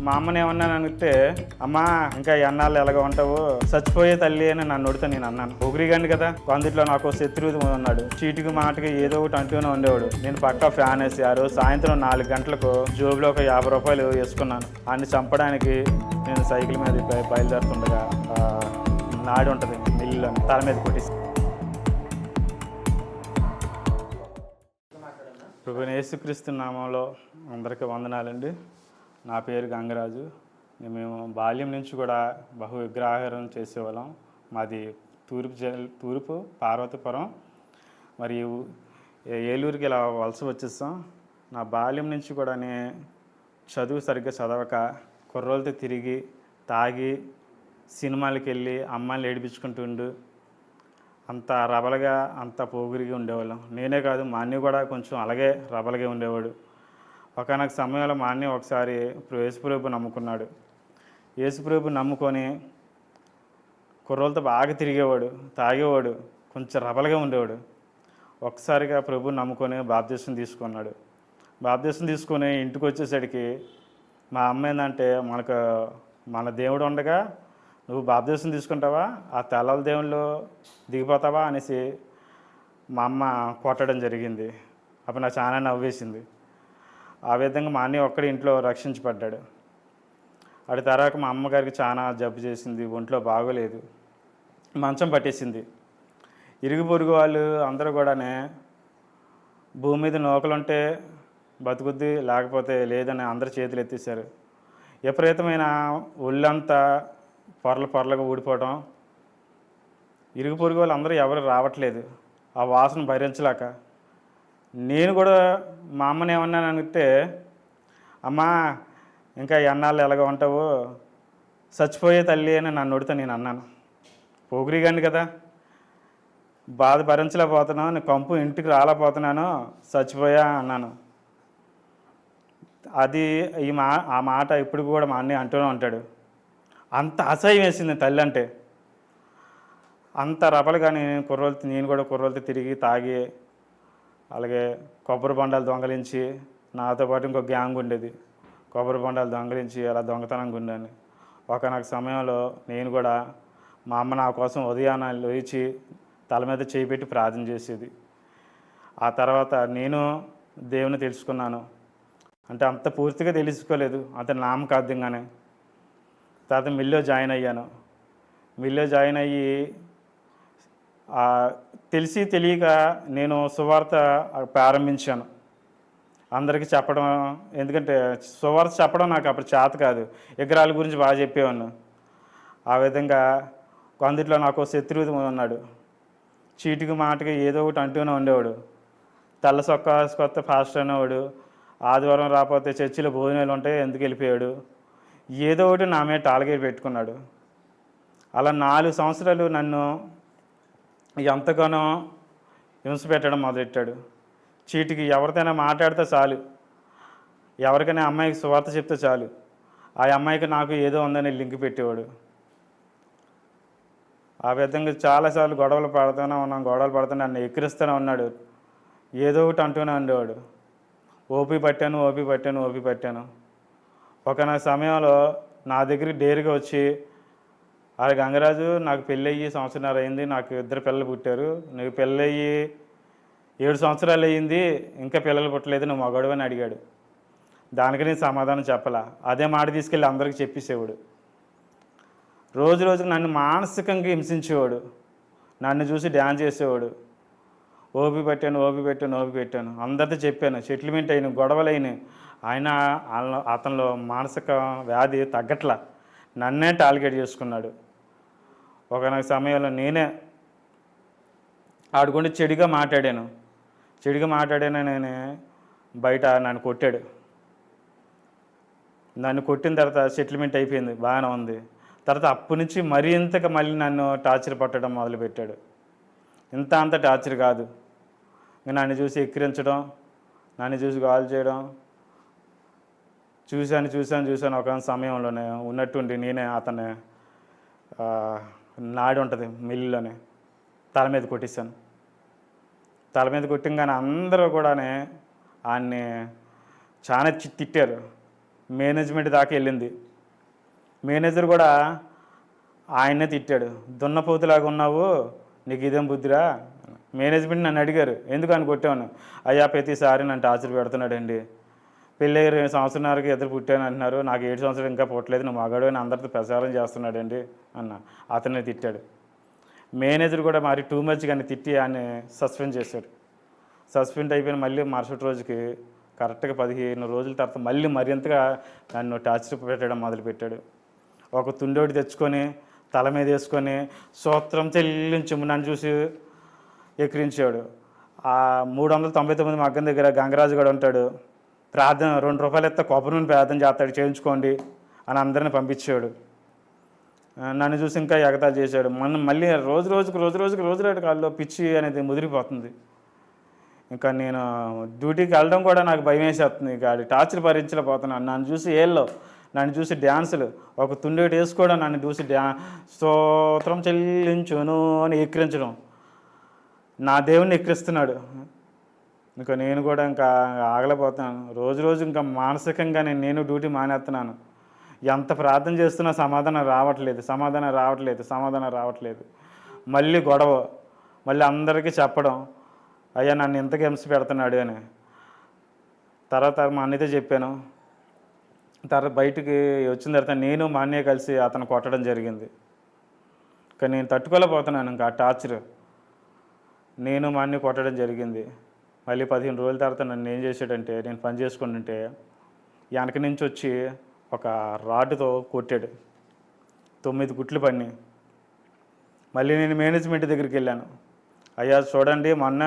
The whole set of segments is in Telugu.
మా అమ్మని ఏమన్నాను అంటే అమ్మా ఇంకా ఎన్నాళ్ళు ఎలాగ ఉంటావు? చచ్చిపోయే తల్లి అని నన్ను అడిగితే నేను అన్నాను. ఒకరిగండి కదా కొందిట్లో నాకు శత్రువు ఉన్నాడు. చీటికి మాటకి ఏదో ఒకటి అంటూనే ఉండేవాడు. నేను పక్కా ఫ్యాన్ వేసి ఆ రోజు సాయంత్రం నాలుగు గంటలకు జోబులో ఒక యాభై రూపాయలు వేసుకున్నాను. అన్ని చంపడానికి నేను సైకిల్ మీద బయ- బయలుదేరుతుండగా నాడి ఉంటుంది మిల్లు తల మీద కొట్టేసి. ప్రభు యేసుక్రీస్తు నామంలో అందరికీ వందనాలండి. నా పేరు గంగరాజు. మేము బాల్యం నుంచి కూడా బహు విగ్రహారం చేసేవాళ్ళం. మాది తూర్పు జిల్లా తూర్పు పార్వతీపురం. మరియు ఏలూరుకి ఇలా వలస వచ్చేస్తాం నా బాల్యం నుంచి కూడా నేను చదువు సరిగ్గా చదవక కుర్రోలతో తిరిగి తాగి సినిమాలకు వెళ్ళి అమ్మాయిని ఏడిపించుకుంటుండు అంత రబలగా అంత పోగురిగా ఉండేవాళ్ళం. నేనే కాదు మా అన్నీ కూడా కొంచెం అలాగే రబలగా ఉండేవాడు. ఒకనొక సమయంలో మా అన్నీ ఒకసారి యేసుప్రభు నమ్ముకున్నాడు. యేసుప్రభు నమ్ముకొని కుర్రోలతో బాగా తిరిగేవాడు తాగేవాడు కొంచెం రబలగా ఉండేవాడు. ఒకసారిగా ప్రభు నమ్ముకొని బాప్తీసం తీసుకున్నాడు. బాప్తీసం తీసుకొని ఇంటికి వచ్చేసరికి మా అమ్మ ఏంటంటే మనకు మన దేవుడు ఉండగా నువ్వు బాప్తీసం తీసుకుంటావా? ఆ తెల్లల దేవుళ్ళు దిగిపోతావా? అనేసి మా అమ్మ కొట్టడం జరిగింది. అప్పుడు నాకు చాలా నవ్వేసింది. ఆ విధంగా మా అన్నయ్య ఒక్కడి ఇంట్లో రక్షించబడ్డాడు. అటు తర్వాత మా అమ్మగారికి చాలా జబ్బు చేసింది ఒంట్లో బాగోలేదు మంచం పట్టేసింది. ఇరుగు పొరుగు వాళ్ళు అందరూ కూడానే భూమి మీద నూకలుంటే బతుకుద్ది లేకపోతే లేదని అందరు చేతులు ఎత్తేసారు విపరీతమైన ఒళ్ళంతా పొరలు పొరలుగా ఊడిపోవడం ఇరుగు పొరుగు వాళ్ళు అందరూ ఎవరు రావట్లేదు. ఆ వాసన భరించలేక నేను కూడా మా అమ్మని ఏమన్నాను అంటే అమ్మా ఇంకా ఎన్నాళ్ళు ఎలాగ ఉంటావు? చచ్చిపోయే తల్లి అని నన్ను అడిగితే నేను అన్నాను. పోగిరిగాండి కదా. బాధ భరించలేకపోతున్నాను నేను కంపు ఇంటికి రాలేకపోతున్నాను చచ్చిపోయా అన్నాను. అది ఈ మా ఆ మాట ఇప్పుడు కూడా మా అన్నయ్య అంటూనే ఉంటాడు. అంత అసహ్యం వేసింది తల్లి అంటే. అంత రపలుగా నేను కుర్రోలతో నేను కూడా కుర్రోలతో తిరిగి తాగి అలాగే కొబ్బరి బొండాలు దొంగలించి నాతో పాటు ఇంకో గ్యాంగ్ ఉండేది. కొబ్బరి బొండాలు దొంగలించి అలా దొంగతనంగా ఉండాను ఒకనొక సమయంలో నేను కూడా మా అమ్మ నా కోసం ఉదయాన్న లేచి తల మీద చేయి పెట్టి ప్రార్థన చేసేది. ఆ తర్వాత నేను దేవుని తెలుసుకున్నాను. అంటే అంత పూర్తిగా తెలుసుకోలేదు. అంత నామకార్థంగానే. తర్వాత మిల్లో జాయిన్ అయ్యాను. మిల్లో జాయిన్ అయ్యి తెలిసి తెలియక నేను సువార్త ప్రారంభించాను. అందరికీ చెప్పడం ఎందుకంటే సువార్త చెప్పడం నాకు అప్పుడు చేత కాదు. విగ్రహాల గురించి బాగా చెప్పేవాను ఆ విధంగా అందుట్లో నాకు శత్రువు ఉన్నాడు. చీటికి మాటకి ఏదో ఒకటి అంటూనే ఉండేవాడు. తెల్ల సొక్క కొత్త ఫాస్ట్ అనేవాడు. ఆదివారం రాకపోతే చర్చిలో భోజనాలు ఉంటాయి ఎందుకు వెళ్ళిపోయాడు? ఏదో ఒకటి నా మీద టార్గెట్ పెట్టుకున్నాడు. అలా నాలుగు సంవత్సరాలు నన్ను ఎంతగానో హింస పెట్టడం మొదలెట్టాడు. చీటికి ఎవరితోనైనా మాట్లాడితే చాలు. ఎవరికైనా అమ్మాయికి సువార్త చెప్తే చాలు. ఆ అమ్మాయికి నాకు ఏదో ఉందని లింక్ పెట్టేవాడు. ఆ విధంగా చాలాసార్లు గొడవలు పడుతూనే ఉన్నాం గొడవలు పడుతూనే నన్ను ఎక్కిరిస్తూనే ఉన్నాడు. ఏదో ఒకటి అంటూనే ఉండేవాడు. ఓపి పట్టాను ఓపి పట్టాను ఓపి పట్టాను. ఒకనొక సమయంలో నా దగ్గరికి డేరుగా వచ్చి అది గంగరాజు నాకు పెళ్ళయ్యి సంవత్సరాలు అయింది నాకు ఇద్దరు పిల్లలు పుట్టారు. నీకు పెళ్ళయ్యి ఏడు సంవత్సరాలు అయ్యింది ఇంకా పిల్లలు పుట్టలేదు నువ్వు మగడు అని అడిగాడు. దానికి నేను సమాధానం చెప్పలా. అదే మాట తీసుకెళ్ళి అందరికీ చెప్పేసేవాడు. రోజు రోజు నన్ను మానసికంగా హింసించేవాడు. నన్ను చూసి డ్యాన్స్ చేసేవాడు. ఓపి పెట్టాను ఓపి పెట్టాను ఓపి పెట్టాను. అందరితో చెప్పాను. సెటిల్మెంట్ అయిన గొడవలు అయినాయి ఆయన అతనిలో మానసిక వ్యాధి తగ్గట్లా నన్నే టార్గెట్ చేసుకున్నాడు. ఒకనొక సమయంలో నేనే ఆడుకుంటే చెడుగా మాట్లాడాను. చెడుగా మాట్లాడాను నేను బయట నన్ను కొట్టాడు. నన్ను కొట్టిన తర్వాత సెటిల్మెంట్ అయిపోయింది బాగానే ఉంది. తర్వాత అప్పటి నుంచి మరీ ఇంతగా మళ్ళీ నన్ను టార్చర్ పట్టడం మొదలుపెట్టాడు. ఇంత అంత టార్చర్ కాదు. నన్ను చూసి ఎక్కిరించడం నన్ను చూసి కాల్ చేయడం చూశాను చూశాను చూశాను ఒక సమయంలోనే ఉన్నట్టుండి నేనే అతన్ని నాడి ఉంటుంది మిల్లులోనే. తల మీద కొట్టేశాను. తల మీద కొట్టింగానే అందరూ కూడానే ఆయన్ని చాలా తిట్టారు. మేనేజ్మెంట్ దాకా వెళ్ళింది. మేనేజర్ కూడా ఆయన్నే తిట్టాడు. దున్నపోతులాగా ఉన్నావు నీకు ఇదేం బుద్ధిరా? మేనేజ్మెంట్ నన్ను అడిగారు. ఎందుకు అని కొట్టాను? అయ్యా ప్రతిసారి నన్ను టార్చర్ పెడుతున్నాడండి. పెళ్ళి రెండు సంవత్సరాలకి ఇద్దరు పుట్టాను అంటున్నారు. నాకు ఏడు సంవత్సరాలు ఇంకా పుట్టలేదు. నువ్వు మగాడు అని అందరితో ప్రచారం చేస్తున్నాడండి అన్న. అతన్ని తిట్టాడు. మేనేజర్ కూడా మరి టూ మచ్ కానీ తిట్టి ఆయన సస్పెండ్ చేశాడు. సస్పెండ్ అయిపోయిన మళ్ళీ మరుసటి రోజుకి కరెక్ట్గా పదిహేను రోజుల తర్వాత మళ్ళీ మరింతగా నన్ను టార్చర్ పెట్టడం మొదలుపెట్టాడు. ఒక తుండోడి తెచ్చుకొని తల మీద వేసుకొని సూత్రం చెల్లించి నన్ను చూసి ఎక్కిరించాడు. ఆ మూడు వందల తొంభై తొమ్మిది మగ్గం దగ్గర గంగరాజు కూడా ఉంటాడు. ప్రార్థన రెండు రూపాయలు ఎత్త కొబ్బరి నూనె ప్రార్థన చేస్తాడు చేయించుకోండి అని అందరిని పంపించాడు నన్ను చూసి ఇంకా ఎగతాలు చేశాడు. మన మళ్ళీ రోజు రోజుకు రోజు రోజుకి రోజు రేటు కాళ్ళు పిచ్చి అనేది ముదిరిపోతుంది. ఇంకా నేను డ్యూటీకి వెళ్ళడం కూడా నాకు భయం వేసేస్తుంది. ఇక టార్చర్ భరించలేకపోతున్నాను. నన్ను చూసి ఏళ్ళు నన్ను చూసి డ్యాన్సులు ఒక తుండేటి వేసుకోవడం నన్ను చూసి డ్యా స్తోత్రం చెల్లించును అని ఎక్కిరించడం. నా దేవుణ్ణి ఎక్కిరిస్తున్నాడు. ఇంకా నేను కూడా ఇంకా ఆగలేకపోతున్నాను. రోజు రోజు ఇంకా మానసికంగా నేను నేను డ్యూటీ మానేస్తున్నాను. ఎంత ప్రార్థన చేస్తున్నా సమాధానం రావట్లేదు సమాధానం రావట్లేదు సమాధానం రావట్లేదు. మళ్ళీ గొడవ మళ్ళీ అందరికీ చెప్పడం అయ్యా నన్ను ఇంతకు హింస పెడుతున్నాడు అని. తర్వాత మా అన్నతో చెప్పాను. తర్వాత బయటికి వచ్చిన తర్వాత నేను మా అన్నయ్య కలిసి అతను కొట్టడం జరిగింది. కానీ నేను తట్టుకోలేకపోతున్నాను ఇంకా ఆ టార్చర్. నేను మా అన్నయ్య కొట్టడం జరిగింది. మళ్ళీ పదిహేను రోజుల తర్వాత నన్ను ఏం చేశాడంటే నేను పని చేసుకుంటుంటే వెనక నుంచి వచ్చి ఒక రాడ్తో కొట్టాడు. తొమ్మిది గుట్లు పని మళ్ళీ నేను మేనేజ్మెంట్ దగ్గరికి వెళ్ళాను. అయ్యా చూడండి మొన్న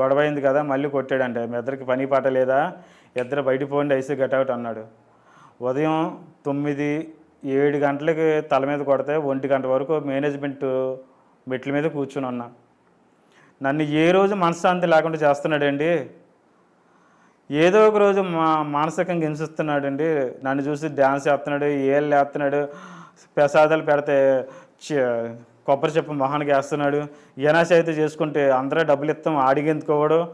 గొడవ అయింది కదా మళ్ళీ కొట్టాడంటే. మీ ఇద్దరికి పని పాట లేదా? ఇద్దరు బయటికి పోండి ఐసీ గట్అవుట్ అన్నాడు. ఉదయం తొమ్మిది ఏడు గంటలకి తల మీద కొడితే ఒంటి గంట వరకు మేనేజ్మెంట్ మెట్ల మీద కూర్చుని ఉన్నా. నన్ను ఏ రోజు మనశ్శాంతి లేకుండా చేస్తున్నాడండి? ఏదో ఒక రోజు మా మానసికంగా హింసిస్తున్నాడండి. నన్ను చూసి డ్యాన్స్ చేస్తున్నాడు ఏళ్ళు వేస్తున్నాడు ప్రసాదాలు పెడితే చ- కొబ్బరి చెప్పు మొహానికి వేస్తున్నాడు. ఎనాశ అయితే చేసుకుంటే అందరూ డబ్బులు ఇస్తాం ఆడిగెందుకోవడం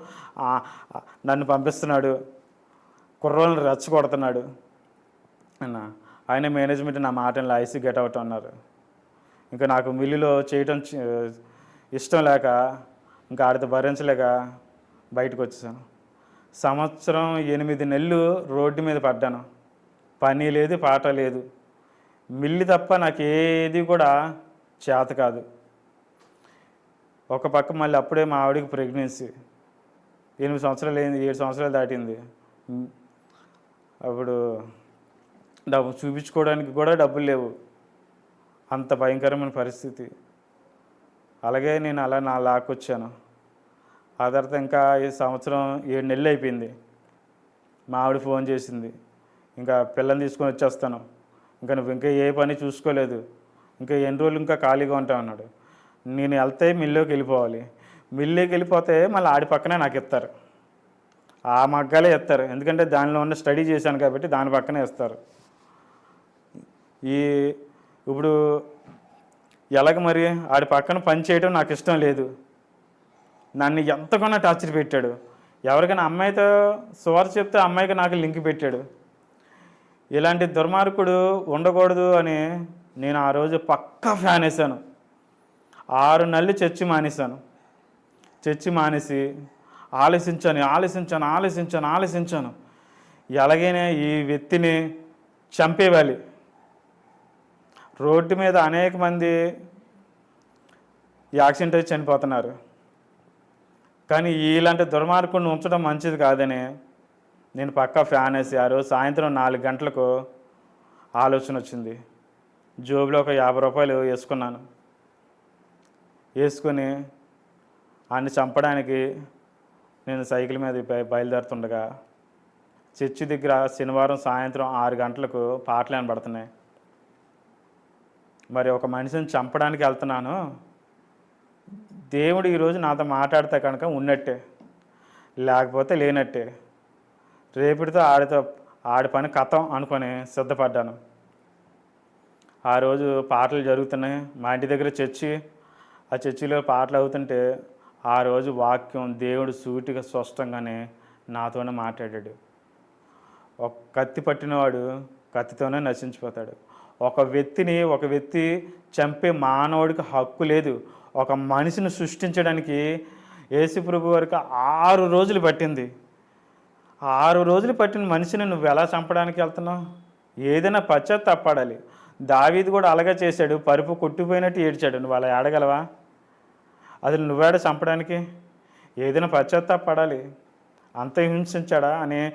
నన్ను పంపిస్తున్నాడు. కుర్రోళ్ళని రెచ్చగొడుతున్నాడు. అన్న ఆయన మేనేజ్మెంట్ నా మాటని ఐసీ గెట్ అవుట్ అన్నారు. ఇంకా నాకు మిల్లులో చేయటం ఇష్టం లేక ఇంకా ఆడితో భరించలేక బయటకు వచ్చేసాను సంవత్సరం ఎనిమిది నెలలు రోడ్డు మీద పడ్డాను. పని లేదు పాట లేదు. మిల్లి తప్ప నాకు కూడా చేత కాదు. ఒక పక్క మళ్ళీ అప్పుడే మా ఆవిడకి ప్రెగ్నెన్సీ. ఎనిమిది సంవత్సరాలు అయింది ఏడు సంవత్సరాలు దాటింది. అప్పుడు డబ్బు చూపించుకోవడానికి కూడా డబ్బులు లేవు. అంత భయంకరమైన పరిస్థితి. అలాగే నేను అలా నా లాక్కొచ్చాను. ఆ తర్వాత ఇంకా ఈ సంవత్సరం ఏడు నెలలు అయిపోయింది. మా ఆవిడ ఫోన్ చేసింది. ఇంకా పిల్లని తీసుకొని వచ్చేస్తాను. ఇంకా నువ్వు ఇంకా ఏ పని చూసుకోలేదు. ఇంకా ఎన్ని రోజులు ఇంకా ఖాళీగా ఉంటావు అన్నాడు. నేను వెళ్తే మిల్లోకి వెళ్ళిపోవాలి. మిల్లోకి వెళ్ళిపోతే మళ్ళీ ఆడి పక్కనే నాకు ఇస్తారు. ఆ మగ్గాలే ఇస్తారు. ఎందుకంటే దానిలో ఉన్న స్టడీ చేశాను కాబట్టి దాని పక్కనే ఇస్తారు. ఈ ఇప్పుడు ఎలాగ మరి ఆడి పక్కన పని చేయడం నాకు ఇష్టం లేదు. నన్ను ఎంతగానో టార్చర్ పెట్టాడు. ఎవరికైనా అమ్మాయితో సువార్ చెప్తే అమ్మాయికి నాకు లింక్ పెట్టాడు. ఇలాంటి దుర్మార్గుడు ఉండకూడదు అని నేను ఆ రోజు పక్కా ఫ్యాన్ వేసాను ఆరు నెలలు చర్చి మానేశాను. చర్చి మానేసి ఆలోచించాను ఆలోచించాను ఆలోచించాను ఆలోచించాను ఎలాగైనా ఈ వ్యక్తిని చంపేవాలి రోడ్డు మీద అనేక మంది యాక్సిడెంట్ అయి చనిపోతున్నారు. కానీ ఇలాంటి దుర్మార్గుడిని ఉంచడం మంచిది కాదని నేను పక్కా ఫ్యాన్ వేసి ఆ రోజు సాయంత్రం నాలుగు గంటలకు ఆలోచన వచ్చింది. జోబులో ఒక యాభై రూపాయలు వేసుకున్నాను. వేసుకొని ఆయన్ని చంపడానికి నేను సైకిల్ మీద బయ- బయలుదేరుతుండగా చర్చి దగ్గర శనివారం సాయంత్రం ఆరు గంటలకు పాటలు వినబడుతున్నాయి. మరి ఒక మనిషిని చంపడానికి వెళ్తున్నాను. దేవుడు ఈరోజు నాతో మాట్లాడితే కనుక ఉన్నట్టే లేకపోతే లేనట్టే. రేపటితో ఆడితో ఆడి పని కథం అనుకొని సిద్ధపడ్డాను. ఆ రోజు పాటలు జరుగుతున్నాయి. మా ఇంటి దగ్గర చర్చి ఆ చర్చిలో పాటలు అవుతుంటే ఆ రోజు వాక్యం దేవుడు సూటిగా స్పష్టంగానే నాతోనే మాట్లాడాడు. ఒక కత్తి పట్టినవాడు కత్తితోనే నశించిపోతాడు. ఒక వ్యక్తిని ఒక వ్యక్తి చంపే మానవుడికి హక్కు లేదు. ఒక మనిషిని సృష్టించడానికి యేసుప్రభు వరకు ఆరు రోజులు పట్టింది. ఆరు రోజులు పట్టిన మనిషిని నువ్వు ఎలా చంపడానికి వెళ్తున్నావు? ఏదైనా పశ్చాత్తాపడాలి. దావీది కూడా అలాగే చేశాడు. పరుపు కొట్టిపోయినట్టు ఏడ్చాడు. నువ్వు అలా ఏడగలవా? అది నువ్వేడ చంపడానికి? ఏదైనా పశ్చాత్తాపడాలి. అంత హింసించాడా అని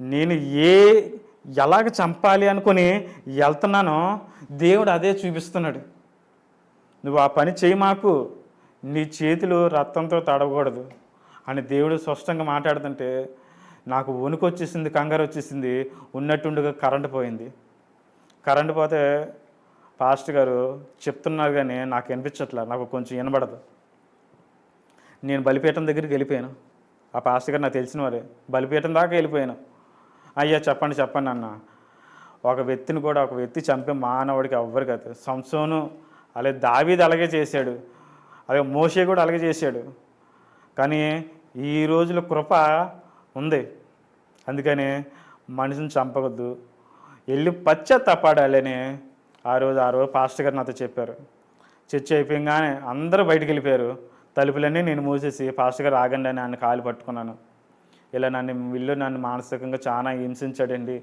నేను ఏ ఎలాగ చంపాలి అనుకుని వెళ్తున్నానో దేవుడు అదే చూపిస్తున్నాడు. నువ్వు ఆ పని చేయి మాకు. నీ చేతులు రక్తంతో తడవకూడదు. అని దేవుడు స్పష్టంగా మాట్లాడుతుంటే నాకు వణుకు వచ్చేసింది కంగారు వచ్చేసింది ఉన్నట్టుండగా కరెంటు పోయింది. కరెంటు పోతే పాస్టర్ గారు చెప్తున్నారు కానీ నాకు వినిపించట్లా నాకు కొంచెం వినబడదు. నేను బలిపీఠం దగ్గరికి వెళ్ళిపోయాను. ఆ పాస్టర్ గారు నాకు తెలిసిన వారే బలిపీఠం దాకా వెళ్ళిపోయాను. అయ్యా చెప్పండి చెప్పండి అన్న. ఒక వ్యక్తిని కూడా ఒక వ్యక్తి చంపే మానవుడికి ఎవ్వరు కదా. సంసోను అలాగే దావీది అలాగే చేశాడు. అలాగే మోషే కూడా అలాగే చేశాడు. కానీ ఈ రోజుల కృప ఉంది. అందుకని మనిషిని చంపవద్దు. వెళ్ళి పశ్చాత్తాపాడాలని ఆ రోజు ఆ రోజు పాస్టర్ గారు నాతో చెప్పారు. చర్చ అయిపోయింగానే అందరూ బయటికి వెళ్ళిపోయారు. తలుపులన్నీ నేను మూసేసి పాస్టర్ గారు ఆగండి అని ఆయన కాలు పట్టుకున్నాను. ఇలా నన్ను వీళ్ళు నన్ను మానసికంగా చాలా హింసించాడండి.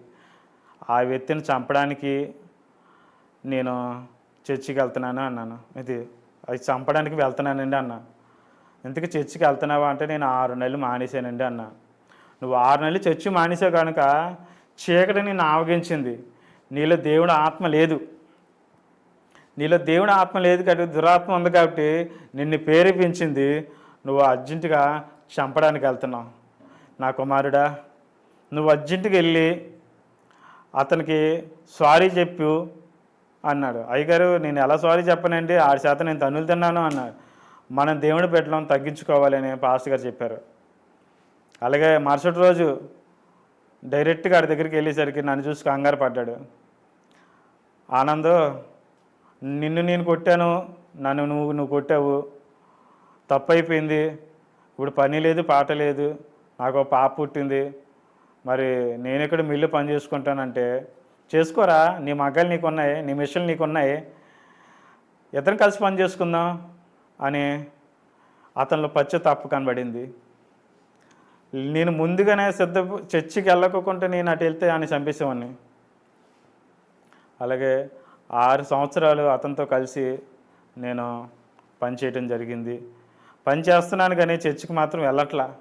ఆ వ్యక్తిని చంపడానికి నేను చర్చికి వెళ్తున్నాను అన్నాను. ఇది అది చంపడానికి వెళ్తున్నానండి అన్న. ఎందుకు చర్చికి వెళ్తున్నావా అంటే నేను ఆరు నెలలు మానేశానండి అన్న. నువ్వు ఆరు నెలలు చర్చి మానేసావు కనుక చీకటి నిన్ను ఆవగించింది. నీలో దేవుడు ఆత్మ లేదు. నీలో దేవుని ఆత్మ లేదు కాబట్టి దురాత్మ ఉంది కాబట్టి నిన్ను ప్రేరేపించింది. నువ్వు అర్జెంటుగా చంపడానికి వెళ్తున్నావు. నా కుమారుడా నువ్వు అర్జెంటుగా వెళ్ళి అతనికి సారీ చెప్పు. అన్నాడు. అయ్యగారు నేను ఎలా సారీ చెప్పనండి? ఆడి చేత నేను తన్నులు తిన్నాను అన్నాడు. మనం దేవుని పెట్టడం తగ్గించుకోవాలని పాస్టర్ గారు చెప్పారు. అలాగే మరుసటి రోజు డైరెక్ట్గా ఆడి దగ్గరికి వెళ్ళేసరికి నన్ను చూసి కంగారు పడ్డాడు. ఆనంద్ నిన్ను నేను కొట్టాను నన్ను నువ్వు నువ్వు కొట్టావు. తప్పైపోయింది. ఇప్పుడు పని లేదు పాట లేదు. నాకు ఒక పాప పుట్టింది. మరి నేను ఇక్కడ మిల్లు పని చేసుకుంటానంటే చేసుకోరా నీ మగ్గలు నీకు ఉన్నాయి నీ మిషన్లు నీకున్నాయి ఇద్దరం కలిసి పని చేసుకుందాం అని అతనిలో పచ్చ తప్పు కనబడింది. నేను ముందుగానే సిద్ధ చర్చికి వెళ్ళకోకుండా నేను అటు వెళ్తే అని చంపేసేవాడిని. అలాగే ఆరు సంవత్సరాలు అతనితో కలిసి నేను పని చేయటం జరిగింది. పని చేస్తున్నాను కానీ చర్చికి మాత్రం వెళ్ళట్లా.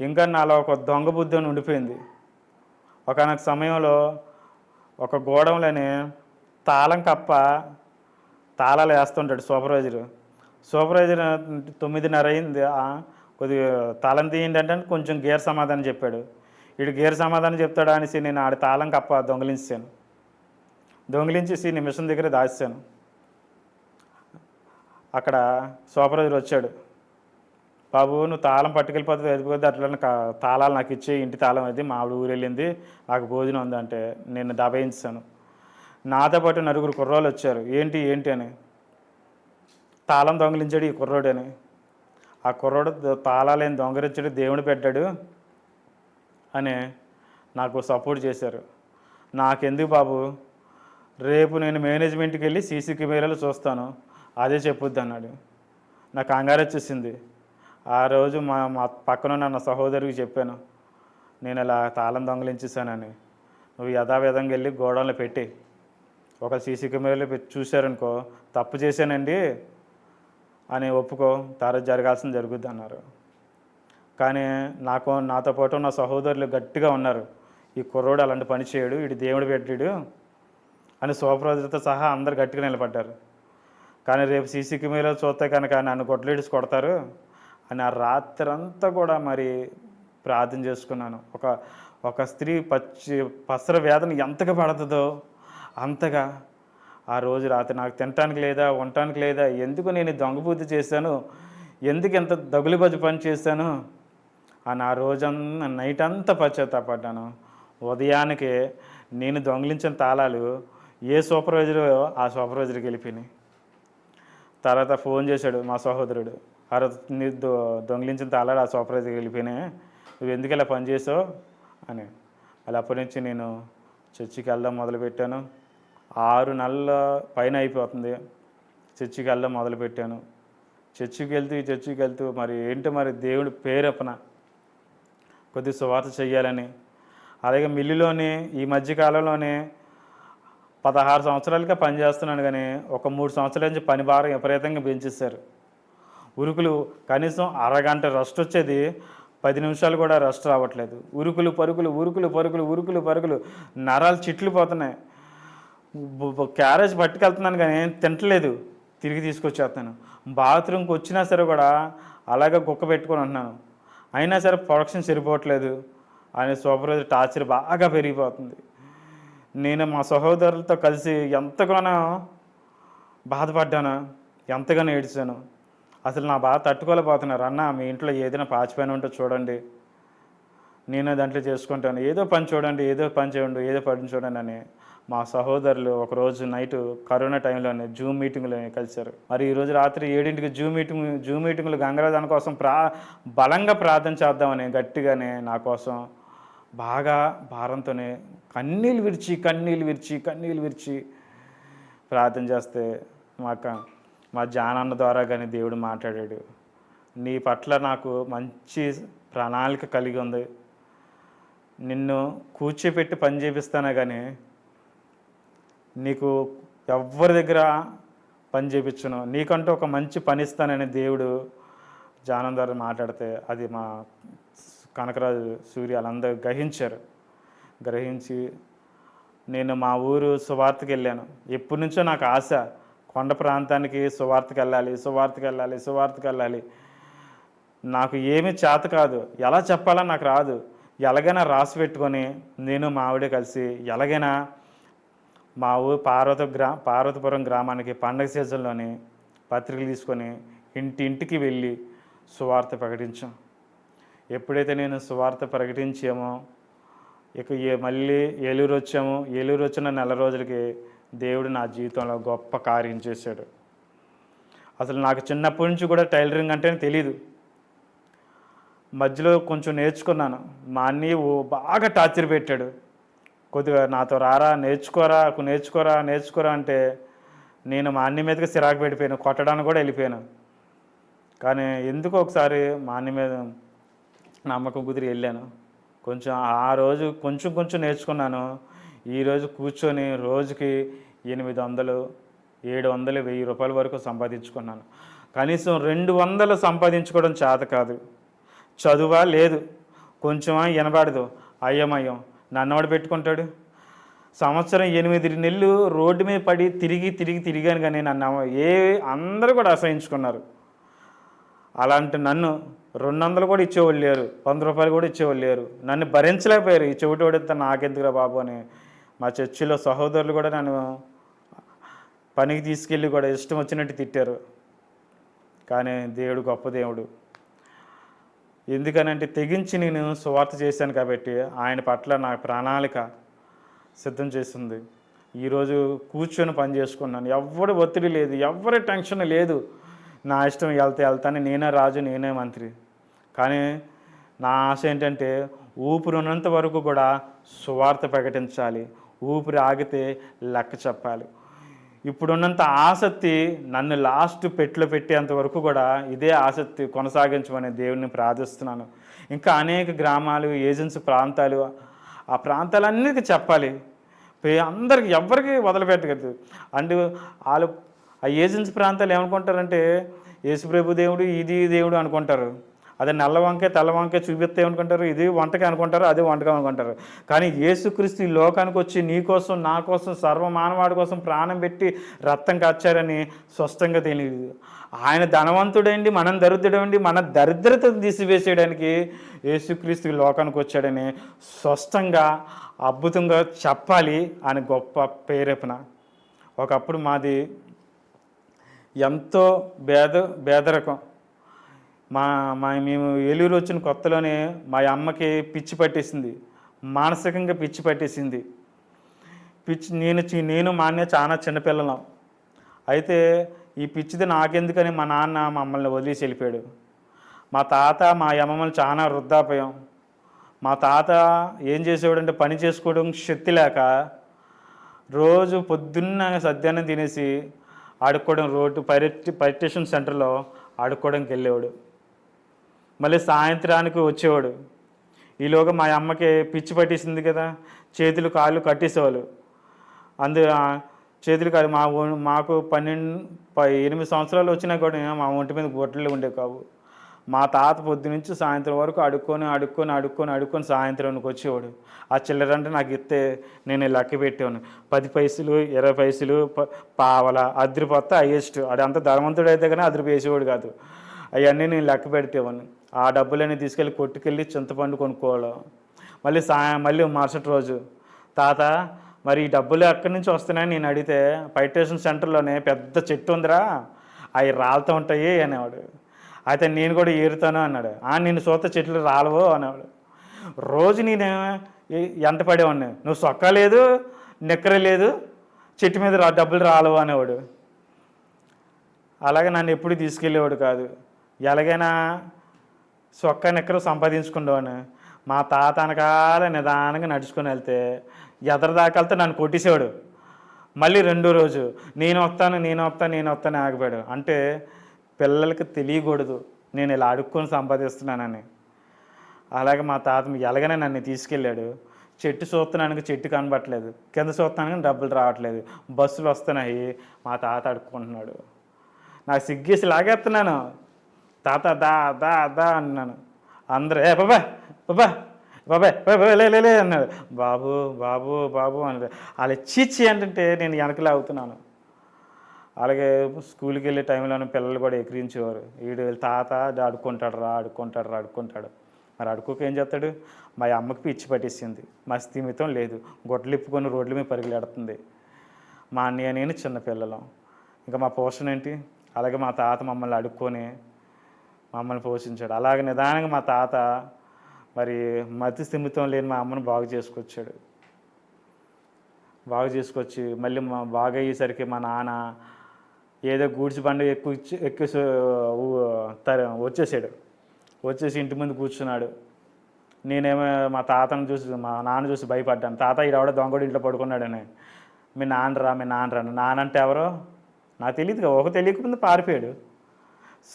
ఇంకా నాలో ఒక దొంగ బుద్ధి అని ఉండిపోయింది. ఒకనొక సమయంలో ఒక గోడంలోని తాళం కప్ప తాళాలు వేస్తుంటాడు సూపర్వైజర్. సూపర్వైజర్ తొమ్మిదిన్నర అయింది. కొద్దిగా తాళం తీయండి అంటే కొంచెం గేర్ సమాధానం చెప్పాడు. వీడు గేర్ సమాధానం చెప్తాడు అనేసి నేను ఆడి తాళం కప్ప దొంగిలించాను. దొంగిలించేసి నేను మిషన్ దగ్గర దాచాను అక్కడ సూపర్వైజర్ వచ్చాడు. బాబు నువ్వు తాళం పట్టుకెళ్ళిపోతే వెళ్ళిపోతే అట్లా కా- తాళాలు నాకు ఇచ్చే ఇంటి తాళం అది మా ఆవిడ ఊరు వెళ్ళింది నాకు భోజనం ఉందంటే నేను దబాయించాను. నాతో పాటు నలుగురు కుర్రోళ్ళు వచ్చారు. ఏంటి ఏంటి అని. తాళం దొంగిలించాడు ఈ కుర్రోడు అని. ఆ కుర్రోడు తాళాలేని తాళాలేం దొంగలించాడు దేవుడు పెట్టాడు అని నాకు సపోర్ట్ చేశారు. నాకెందుకు బాబు? రేపు నేను మేనేజ్మెంట్కి వెళ్ళి సీసీ కెమెరాలు చూస్తాను. అదే చెప్పొద్దు అన్నాడు నాకు కంగారు వచ్చేసింది. ఆ రోజు మా మా పక్కన నన్న నా సహోదరికి చెప్పాను నేను ఇలా తాళం దొంగలించేసానని నువ్వు యథావిధంగా వెళ్ళి గోడౌన్లో పెట్టి ఒక సీసీ కెమెరాలో పెట్టి చూశారనుకో తప్పు చేశానండి అని ఒప్పుకో తర్వాత జరగాల్సింది జరుగుద్ది అన్నారు. కానీ నాకు నాతో పాటు ఉన్న సహోదరులు గట్టిగా ఉన్నారు ఈ కుర్రోడు అలాంటి పని చేయడు ఇటు దేవుడు పెట్టాడు అని సూపర్వైజర్తో సహా అందరు గట్టిగా నిలబడ్డారు. కానీ రేపు సీసీ కెమెరా చూస్తే కనుక నన్ను కొట్లేడిసి కొడతారు. అని ఆ రాత్రంతా కూడా మరి ప్రార్థన చేసుకున్నాను. ఒక ఒక స్త్రీ పచ్చి పసర వేదన ఎంతగా పడుతుందో అంతగా ఆ రోజు రాత్రి నాకు తినటానికి లేదా ఉండటానికి లేదా ఎందుకు నేను దొంగ పూర్తి చేశాను ఎందుకు ఎంత దగులుబజు పని చేశాను అని ఆ రోజంతా నైట్ అంతా పశ్చాత్తాపడ్డాను. ఉదయానికి నేను దొంగిలించిన తాళాలు ఏ సూపర్వైజరు ఆ సూపర్వైజర్కి వెళ్ళిపోయినాయి. తర్వాత ఫోన్ చేశాడు మా సహోదరుడు. ఆ రోజు దొ దొంగిలించిన తాళాలు ఆ సూపర్వైజర్కి వెళ్ళిపోయినాయి. నువ్వు ఎందుకు ఇలా పనిచేసావు అని. అలా అప్పటి నుంచి నేను చర్చికి వెళ్ళడం మొదలుపెట్టాను. ఆరు నెలల పైన అయిపోతుంది. చర్చికి వెళ్ళడం మొదలుపెట్టాను. చర్చికి వెళ్తూ ఈ చర్చికి వెళ్తూ మరి ఏంటి మరి దేవుడి పేరపన కొద్ది సువార్త చెయ్యాలని. అలాగే మిల్లులోనే ఈ మధ్యకాలంలోనే పదహారు సంవత్సరాలుగా పనిచేస్తున్నాను కానీ ఒక మూడు సంవత్సరాల నుంచి పని భారం విపరీతంగా పెంచేశారు. ఉరుకులు కనీసం అరగంట రెస్ట్ వచ్చేది పది నిమిషాలు కూడా రెస్ట్ రావట్లేదు. ఉరుకులు పరుకులు ఉరుకులు పరుకులు ఉరుకులు పరుకులు. నరాలు చిట్లు పోతున్నాయి. క్యారేజ్ పట్టుకెళ్తున్నాను కానీ తింటలేదు. తిరిగి తీసుకొచ్చేస్తాను. బాత్రూమ్కి వచ్చినా సరే కూడా అలాగే కుక్క పెట్టుకొని ఉంటున్నాను. అయినా సరే ప్రొడక్షన్ సరిపోవట్లేదు. అనే సూపర్వైజర్ టార్చర్ బాగా పెరిగిపోతుంది. నేను మా సహోదరులతో కలిసి ఎంతగానో బాధపడ్డాను. ఎంతగానో ఏడ్చాను. అసలు నా బాధ తట్టుకోలేకపోతున్నారు. అన్న మీ ఇంట్లో ఏదైనా పాచిపోయిన ఉంటే చూడండి. నేను దాంట్లో చేసుకుంటాను. ఏదో పని చూడండి ఏదో పని చేయండి ఏదో పని చూడండి అని మా సహోదరులు ఒకరోజు నైట్ కరోనా టైంలోనే జూమ్ మీటింగ్లో కలిశారు. మరి ఈరోజు రాత్రి ఏడింటికి జూమ్ మీటింగ్ జూమ్ మీటింగ్లు గంగరాజాని కోసం ప్రా బలంగా ప్రార్థన చేద్దామని గట్టిగానే నా కోసం బాగా భారంతోనే కన్నీళ్ళు విరిచి కన్నీళ్ళు విరిచి కన్నీళ్ళు విరిచి ప్రార్థన చేస్తే మాకు మా జానన్న ద్వారా కానీ దేవుడు మాట్లాడాడు. నీ పట్ల నాకు మంచి ప్రణాళిక కలిగి ఉంది. నిన్ను కూర్చోపెట్టి పని చేపిస్తానే కానీ నీకు ఎవరి దగ్గర పని చేయించను నీకంటూ ఒక మంచి పని ఇస్తానని దేవుడు జానం ద్వారా మాట్లాడితే అది మా కనకరాజు సూర్య వాళ్ళందరూ గ్రహించారు. గ్రహించి నేను మా ఊరు సువార్తకి వెళ్ళాను. ఎప్పటి నుంచో నాకు ఆశ కొండ ప్రాంతానికి సువార్తకి వెళ్ళాలి సువార్తకి వెళ్ళాలి సువార్తకి వెళ్ళాలి. నాకు ఏమీ చేత కాదు. ఎలా చెప్పాలో నాకు రాదు. ఎలాగైనా రాసి పెట్టుకొని నేను మా ఆవిడ కలిసి ఎలాగైనా మా ఊరు పార్వత గ్రా పార్వతపురం గ్రామానికి పండగ సీజన్లోని పత్రికలు తీసుకొని ఇంటి ఇంటికి వెళ్ళి సువార్త ప్రకటించాం. ఎప్పుడైతే నేను సువార్త ప్రకటించామో ఇక ఏ మళ్ళీ ఏలూరు వచ్చాము ఏలూరు వచ్చిన నెల రోజులకి దేవుడు నా జీవితంలో గొప్ప కార్యం చేశాడు. అసలు నాకు చిన్నప్పటి నుంచి కూడా టైలరింగ్ అంటేనే తెలీదు. మధ్యలో కొంచెం నేర్చుకున్నాను. మా అన్నయ్య బాగా టార్చర్ పెట్టాడు. కొద్దిగా నాతో రారా నేర్చుకోరా నేర్చుకోరా నేర్చుకోరా అంటే నేను మా అన్ని మీదకి సిరాకు పెట్టిపోయాను కొట్టడానికి కూడా వెళ్ళిపోయాను. కానీ ఎందుకో ఒకసారి మా అన్ని మీద నమ్మకం కుదిరి వెళ్ళాను. కొంచెం ఆ రోజు కొంచెం కొంచెం నేర్చుకున్నాను. ఈరోజు కూర్చొని రోజుకి ఎనిమిది వందలు ఏడు వందలు వెయ్యి రూపాయల వరకు సంపాదించుకున్నాను. కనీసం రెండు వందలు సంపాదించుకోవడం చేత కాదు. చదువా? లేదు. కొంచెమా? వినబడదు. అయ్యమయ్యం నన్నవాడు పెట్టుకుంటాడు? సంవత్సరం ఎనిమిది నెలలు రోడ్డు మీద పడి తిరిగి తిరిగి తిరిగాను కానీ నన్ను ఏ అందరూ కూడా అసహించుకున్నారు. అలాంటి నన్ను రెండు వందలు కూడా ఇచ్చేవాళ్ళు లేరు. వంద రూపాయలు కూడా ఇచ్చేవాళ్ళు లేరు. నన్ను భరించలేకపోయారు. ఈ చెవిటి వాడితే నాకెందుకురా బాబు అని మా చర్చిలో సహోదరులు కూడా నన్ను పనికి తీసుకెళ్ళి కూడా ఇష్టం వచ్చినట్టు తిట్టారు. కానీ దేవుడు గొప్ప దేవుడు. ఎందుకనంటే తెగించి నేను సువార్త చేశాను కాబట్టి ఆయన పట్ల నా ప్రణాళిక సిద్ధం చేసింది ఈరోజు కూర్చొని పని చేసుకున్నాను. ఎవరి ఒత్తిడి లేదు ఎవరి టెన్షన్ లేదు. నా ఇష్టం వెళ్తే వెళ్తాను నేనే రాజు నేనే మంత్రి. కానీ నా ఆశ ఏంటంటే ఊపిరి ఉన్నంత వరకు కూడా సువార్త ప్రకటించాలి. ఊపిరి ఆగితే లెక్క చెప్పాలి. ఇప్పుడున్నంత ఆసక్తి నన్ను లాస్ట్ పెట్టులో పెట్టేంత వరకు కూడా ఇదే ఆసక్తి కొనసాగించమని దేవుడిని ప్రార్థిస్తున్నాను. ఇంకా అనేక గ్రామాలు ఏజెన్సీ ప్రాంతాలు ఆ ప్రాంతాలన్నిటికీ చెప్పాలి. అందరికి ఎవరికి వదిలిపెట్టగలదు అండ్ వాళ్ళు ఆ ఏజెన్సీ ప్రాంతాలు ఏమనుకుంటారంటే యేసుప్రభు దేవుడు ఇది దేవుడు అనుకుంటారు. అది నల్ల వంకే తెల్ల వంకే చూపిస్తే అనుకుంటారు ఇది వంటకం అనుకుంటారు అది వంటకం అనుకుంటారు. కానీ యేసుక్రీస్తు ఈ లోకానికి వచ్చి నీ కోసం నా కోసం సర్వ మానవాడి కోసం ప్రాణం పెట్టి రక్తం కచ్చారని స్పష్టంగా తెలియదు. ఆయన ధనవంతుడండి మనం దరిద్రుడండి మన దరిద్రతను తీసివేసేయడానికి యేసుక్రీస్తు లోకానికి వచ్చాడని స్పష్టంగా అద్భుతంగా చెప్పాలి అని గొప్ప ప్రేరేపణ. ఒకప్పుడు మాది ఎంతో భేద భేదరకం మా మా మేము ఏలూరు వచ్చిన కొత్తలోనే మా అమ్మకి పిచ్చి పట్టేసింది. మానసికంగా పిచ్చి పట్టేసింది. పిచ్చి నేను చి- నేను మా అన్నయ్య చాలా చిన్నపిల్లలం. అయితే ఈ పిచ్చిది నాకెందుకని మా నాన్న మమ్మల్ని వదిలేసి వెళ్ళిపోయాడు. మా తాత మా అమ్మమ్మలు చాలా వృద్ధాపయం. మా తాత ఏం చేసేవాడంటే పని చేసుకోవడం శక్తి లేక రోజు పొద్దున్న సద్యాన్నం తినేసి ఆడుకోవడం రోడ్డు పర్యట పర్యటేషన్ సెంటర్లో ఆడుకోవడానికి వెళ్ళేవాడు. మళ్ళీ సాయంత్రానికి వచ్చేవాడు. ఈలోగా మా అమ్మకి పిచ్చి పట్టేసింది కదా చేతులు కాళ్ళు కట్టేసేవాళ్ళు. అందు చేతులు కాదు మా మాకు పన్నెండు ఎనిమిది సంవత్సరాలు వచ్చినా కూడా మా ఒంటి మీద గొడ్డలు ఉండే కావు. మా తాత పొద్దు నుంచి సాయంత్రం వరకు అడుక్కొని అడుక్కొని అడుక్కొని అడుక్కొని సాయంత్రానికి వచ్చేవాడు. ఆ చిల్లర అంటే నాకు ఇస్తే నేను లెక్క పెట్టేవాను పది పైసలు ఇరవై పైసలు ప- పావల అద్దరి హయ్యెస్ట్ హైయెస్ట్. అదంతా ధనవంతుడు అయితే కానీ అద్దరిపేసేవాడు కాదు. అవన్నీ నేను లెక్క పెట్టేవాడిని. ఆ డబ్బులన్నీ తీసుకెళ్ళి కొట్టుకెళ్ళి చింతపండు కొనుక్కోవడం. మళ్ళీ సాయం మళ్ళీ మరుసటి రోజు తాత మరి ఈ డబ్బులు ఎక్కడి నుంచి వస్తున్నాయని నేను అడిగితే పైటేషన్ సెంటర్లోనే పెద్ద చెట్టు ఉందిరా అవి రాలుతూ ఉంటాయి అనేవాడు. అయితే నేను కూడా ఏరుతాను అన్నాడు. ఆ నేను సోత చెట్లు రాలవు అనేవాడు. రోజు నేను ఎ- ఎంట పడేవాడిని? నువ్వు సొక్క లేదు నిక్కర లేదు చెట్టు మీద రా డబ్బులు రాలవు అనేవాడు. అలాగే నన్ను ఎప్పుడు తీసుకెళ్ళేవాడు కాదు. ఎలాగైనా సొక్క నిక్కర సంపాదించుకునేవాడిని మా తాత అనకాల నిదానంగా నడుచుకుని వెళ్తే ఎదర వెళ్తే నన్ను కొట్టేసేవాడు. మళ్ళీ రెండో రోజు నేను వస్తాను నేను వస్తాను నేను వస్తాను ఆగిపోయాడు. అంటే పిల్లలకి తెలియకూడదు నేను ఇలా అడుక్కొని సంపాదిస్తున్నానని. అలాగే మా తాత ఎలాగనే నన్ను తీసుకెళ్ళాడు. చెట్టు చూస్తున్నానికి చెట్టు కనబట్టలేదు కింద చూస్తున్నానికి డబ్బులు రావట్లేదు. బస్సులు వస్తున్నాయి మా తాత అడుక్కుంటున్నాడు. నాకు సిగ్గేసి లాగేస్తున్నాను. తాత దా దా దా అన్నాను. అందరూ ఏ బాబా బాబా బాబాయ్ బాబాయ్ లే లే, అన్నాడు. బాబు బాబు బాబు అన్నాడు. అలా చీచి ఏంటంటే నేను వెనకలే అవుతున్నాను అలాగే స్కూల్కి వెళ్ళే టైంలోనే పిల్లలు కూడా ఎక్కిరించేవారు. వీడు తాత ఆడుకుంటాడు రా ఆడుకుంటాడు రా ఆడుకుంటాడు. మరి అడుకోక ఏం చేస్తాడు? మా అమ్మకి పిచ్చి పట్టేసింది. మా స్థిమితం లేదు. గొడ్డలు ఇప్పుకొని రోడ్ల మీద పరుగులెడుతుంది. మా అన్నయ్య నేను చిన్నపిల్లలం ఇంకా మా పోషణ ఏంటి అలాగే మా తాత మమ్మల్ని అడుక్కొని మమ్మల్ని పోషించాడు. అలాగే నిదానంగా మా తాత మరి మతి స్థిమితం లేని మా అమ్మను బాగు చేసుకొచ్చాడు. బాగు చేసుకొచ్చి మళ్ళీ మా బాగయ్యేసరికి మా నాన్న ఏదో గూడ్చి పండుగ ఎక్కువ ఇచ్చి- ఎక్కువ తర వచ్చేసాడు. వచ్చేసి ఇంటి ముందు కూర్చున్నాడు. నేనేమో మా తాతను చూసి మా నాన్న చూసి భయపడ్డాను. తాత ఈడవడ దొంగడు ఇంట్లో పడుకున్నాడని. మీ నాన్నరా మీ నాన్నరా నాన్న అంటే ఎవరో? నాకు తెలియదు ఒక తెలియకముందు పారిపోయాడు.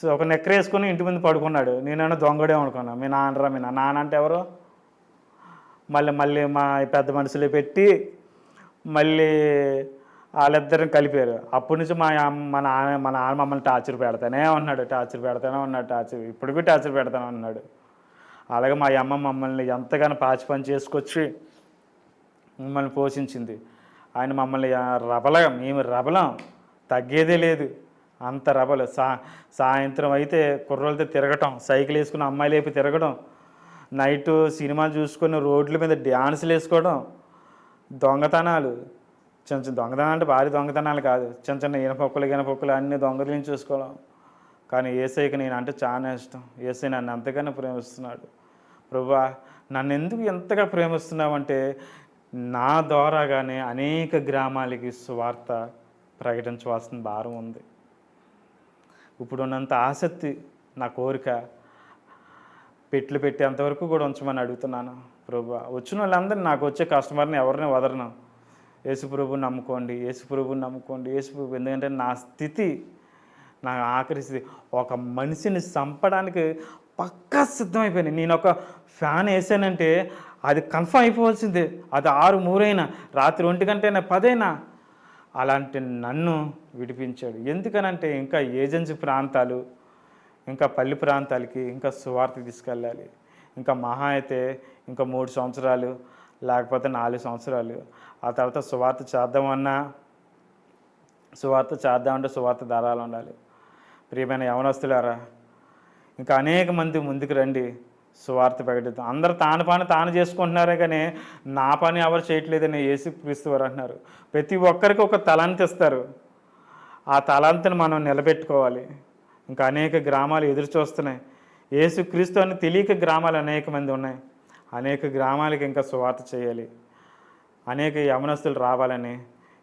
సో ఒక నెక్కర వేసుకొని ఇంటి ముందు పడుకున్నాడు. నేనైనా దొంగడే అనుకున్నా. మీ నాన్నరా మీ నాన్న. నాన్న అంటే ఎవరో? మళ్ళీ మళ్ళీ మా పెద్ద మనుషులు పెట్టి మళ్ళీ వాళ్ళిద్దరిని కలిపారు. అప్పటి నుంచి మా అమ్మ మా నాన్న మా నాన్న మమ్మల్ని టార్చర్ పెడతానే ఉన్నాడు. టార్చర్ పెడతానే ఉన్నాడు టార్చర్. ఇప్పటికీ టార్చర్ పెడతానే ఉన్నాడు. అలాగే మా అమ్మ మమ్మల్ని ఎంతగానో పాచి పని చేసుకొచ్చి మమ్మల్ని పోషించింది. ఆయన మమ్మల్ని రబలం మేము రబలం. తగ్గేదే లేదు. అంత రబలు. సా సాయంత్రం అయితే కుర్రోళ్ళతో తిరగటం సైకిల్ వేసుకుని అమ్మాయిలు వైపు తిరగడం నైట్ సినిమాలు చూసుకుని రోడ్ల మీద డ్యాన్సులు వేసుకోవడం దొంగతనాలు. చిన్న చిన్న దొంగతనాలు అంటే భారీ దొంగతనాలు కాదు. చిన్న చిన్న ఈనపొక్కులు గినపొక్కలు అన్ని దొంగతనం చూసుకోవడం. కానీ ఏసైకి నేను అంటే చాలా ఇష్టం. ఏసై నన్ను ఎంతగానో ప్రేమిస్తున్నాడు. ప్రభా నన్ను ఎందుకు ఎంతగా ప్రేమిస్తున్నావంటే నా ద్వారాగానే అనేక గ్రామాలకి సువార్త ప్రకటించవలసిన భారం ఉంది. ఇప్పుడున్నంత ఆసక్తి నా కోరిక. పెట్లు పెట్టేంతవరకు కూడా ఉంచమని అడుగుతున్నాను ప్రభు. వచ్చిన వాళ్ళందరినీ నాకు వచ్చే కస్టమర్ని ఎవరిని వదలను. యేసు ప్రభుని నమ్ముకోండి యేసు ప్రభుని నమ్ముకోండి యేసు ప్రభు ఎందుకంటే నా స్థితి నా ఆఖరి స్థితి ఒక మనిషిని చంపడానికి పక్కా సిద్ధమైపోయింది నేను ఒక ఫ్యాన్ వేసానంటే అది కన్ఫర్మ్ అయిపోవాల్సిందే. అది ఆరు మూరైనా రాత్రి ఒంటి గంటైనా పదైనా అలాంటి నన్ను విడిపించాడు. ఎందుకనంటే ఇంకా ఏజెన్సీ ప్రాంతాలు ఇంకా పల్లి ప్రాంతాలకి ఇంకా సువార్త తీసుకెళ్ళాలి. ఇంకా మహా అయితే ఇంకా మూడు సంవత్సరాలు లేకపోతే నాలుగు సంవత్సరాలు. ఆ తర్వాత సువార్త చేద్దామన్నా సువార్త చేద్దామంటే సువార్త దారాలు ఉండాలి. ప్రియమైన యవనస్తులారా ఇంకా అనేక మంది ముందుకు రండి. సువార్త ప్రకటిద్దాం అందరూ తాను పని తాను చేసుకుంటున్నారే కానీ నా పని ఎవరు చేయట్లేదని ఏసు క్రీస్తు అంటున్నారు. ప్రతి ఒక్కరికి ఒక తలంత ఇస్తారు. ఆ తలంతను మనం నిలబెట్టుకోవాలి. ఇంకా అనేక గ్రామాలు ఎదురు చూస్తున్నాయి. ఏసుక్రీస్తు అని తెలియక గ్రామాలు అనేక మంది ఉన్నాయి. అనేక గ్రామాలకి ఇంకా సువార్త చేయాలి. అనేక యమనస్తులు రావాలని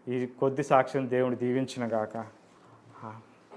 ఈ కొద్ది సాక్ష్యం దేవుడు దీవించిన గాక.